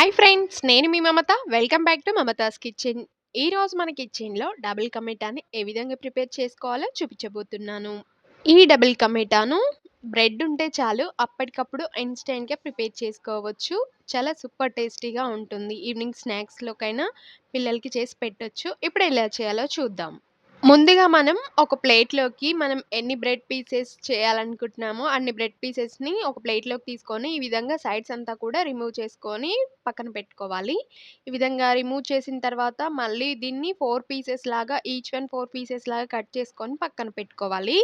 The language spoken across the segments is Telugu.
హాయ్ ఫ్రెండ్స్ నేను మీ Mamata. Welcome back to Mamata's kitchen ఈరోజు మన కిచెన్లో డబుల్ కమేటాని ఏ విధంగా ప్రిపేర్ చేసుకోవాలో చూపించబోతున్నాను. ఈ డబుల్ కమేటాను బ్రెడ్ ఉంటే చాలు అప్పటికప్పుడు ఇన్స్టెంట్గా ప్రిపేర్ చేసుకోవచ్చు. చాలా సూపర్ టేస్టీగా ఉంటుంది. ఈవినింగ్ స్నాక్స్లోకైనా పిల్లలకి చేసి పెట్టొచ్చు. ఇప్పుడు ఎలా చేయాలో చూద్దాం. ముందుగా మనం ఒక ప్లేట్లోకి మనం ఎన్ని బ్రెడ్ పీసెస్ చేయాలనుకుంటున్నామో అన్ని బ్రెడ్ పీసెస్ని ఒక ప్లేట్లోకి తీసుకొని ఈ విధంగా సైడ్స్ అంతా కూడా రిమూవ్ చేసుకొని పక్కన పెట్టుకోవాలి. ఈ విధంగా రిమూవ్ చేసిన తర్వాత మళ్ళీ దీన్ని ఫోర్ పీసెస్ లాగా ఈచ్ వన్ ఫోర్ పీసెస్ లాగా కట్ చేసుకొని పక్కన పెట్టుకోవాలి.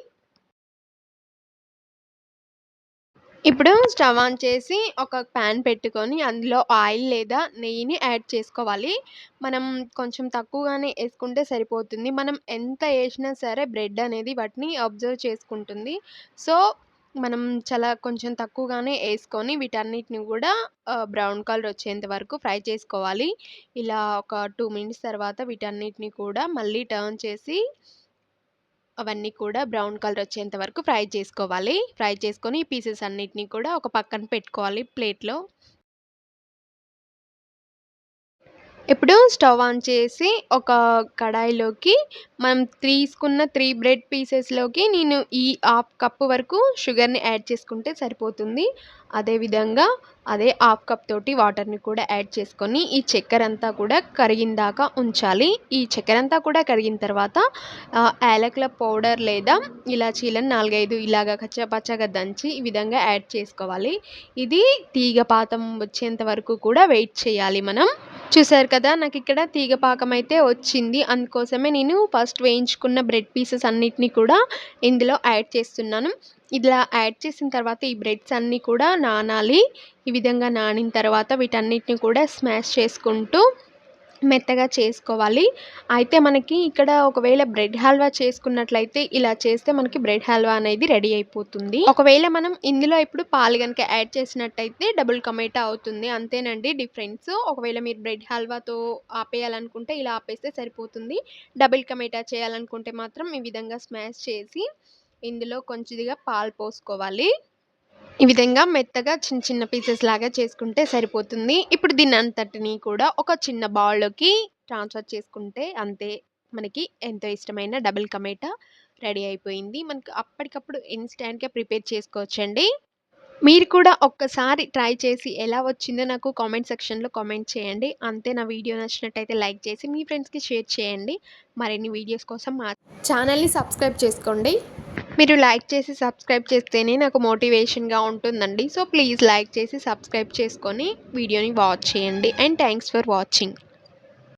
ఇప్పుడు స్టవ్ ఆన్ చేసి ఒక ప్యాన్ పెట్టుకొని అందులో ఆయిల్ లేదా నెయ్యిని యాడ్ చేసుకోవాలి. మనం కొంచెం తక్కువగానే వేసుకుంటే సరిపోతుంది. మనం ఎంత వేసినా సరే బ్రెడ్ అనేది వాటిని అబ్జర్వ్ చేసుకుంటుంది. సో మనం చాలా కొంచెం తక్కువగానే వేసుకొని వీటన్నిటిని కూడా బ్రౌన్ కలర్ వచ్చేంత వరకు ఫ్రై చేసుకోవాలి. ఇలా ఒక టూ మినిట్స్ తర్వాత వీటన్నిటిని కూడా మళ్ళీ టర్న్ చేసి అవన్నీ కూడా బ్రౌన్ కలర్ వచ్చేంత వరకు ఫ్రై చేసుకోవాలి. ఫ్రై చేసుకొని ఈ పీసెస్ అన్నిటినీ కూడా ఒక పక్కన పెట్టుకోవాలి ప్లేట్లో. ఇప్పుడు స్టవ్ ఆన్ చేసి ఒక కడాయిలోకి మనం తీసుకున్న త్రీ బ్రెడ్ పీసెస్లోకి నేను ఈ హాఫ్ కప్పు వరకు షుగర్ని యాడ్ చేసుకుంటే సరిపోతుంది. అదేవిధంగా అదే హాఫ్ కప్ తోటి వాటర్ని కూడా యాడ్ చేసుకొని ఈ చక్కెర అంతా కూడా కరిగిందాకా ఉంచాలి. ఈ చక్కెర అంతా కూడా కరిగిన తర్వాత యాలకుల పౌడర్ లేదా ఇలాచీలను నాలుగైదు ఇలాగ కచ్చపచ్చగా దంచి ఈ విధంగా యాడ్ చేసుకోవాలి. ఇది తీగపాతం వచ్చేంత వరకు కూడా వెయిట్ చేయాలి మనం. చూసారు కదా నాకు ఇక్కడ తీగ పాకం అయితే వచ్చింది. అందుకోసమే నేను ఫస్ట్ వేయించుకున్న బ్రెడ్ పీసెస్ అన్నిటినీ కూడా ఇందులో యాడ్ చేస్తున్నాను. ఇలా యాడ్ చేసిన తర్వాత ఈ బ్రెడ్స్ అన్నీ కూడా నానాలి. ఈ విధంగా నానిన తర్వాత వీటన్నిటిని కూడా స్మాష్ చేసుకుంటూ మెత్తగా చేసుకోవాలి. అయితే మనకి ఇక్కడ ఒకవేళ బ్రెడ్ హల్వా చేసుకున్నట్లయితే ఇలా చేస్తే మనకి బ్రెడ్ హల్వా అనేది రెడీ అయిపోతుంది. ఒకవేళ మనం ఇందులో ఇప్పుడు పాలు కనుక యాడ్ చేసినట్టయితే డబుల్ కమేటా అవుతుంది. అంతేనండి డిఫరెన్స్. ఒకవేళ మీరు బ్రెడ్ హల్వాతో ఆపేయాలనుకుంటే ఇలా ఆపేస్తే సరిపోతుంది. డబుల్ కమేటా చేయాలనుకుంటే మాత్రం ఈ విధంగా స్మాష్ చేసి ఇందులో కొంచెంగా పాలు పోసుకోవాలి. ఈ విధంగా మెత్తగా చిన్న చిన్న పీసెస్ లాగా చేసుకుంటే సరిపోతుంది. ఇప్పుడు దీన్ని అంతటిని కూడా ఒక చిన్న బౌల్లోకి ట్రాన్స్ఫర్ చేసుకుంటే అంతే. మనకి ఎంతో ఇష్టమైన డబుల్ కమేటా రెడీ అయిపోయింది. మనకు అప్పటికప్పుడు ఇన్స్టాంట్గా ప్రిపేర్ చేసుకోవచ్చండి. మీరు కూడా ఒక్కసారి ట్రై చేసి ఎలా వచ్చిందో నాకు కామెంట్ సెక్షన్లో కామెంట్ చేయండి. అంతే నా వీడియో నచ్చినట్టయితే లైక్ చేసి మీ ఫ్రెండ్స్కి షేర్ చేయండి. మరిన్ని వీడియోస్ కోసం మా ఛానల్ని సబ్స్క్రైబ్ చేసుకోండి. మీరు లైక్ చేసి సబ్స్క్రైబ్ చేస్తేనే నాకు మోటివేషన్గా ఉంటుందండి. సో ప్లీజ్ లైక్ చేసి సబ్స్క్రైబ్ చేసుకొని వీడియోని వాచ్ చేయండి. And thanks for watching.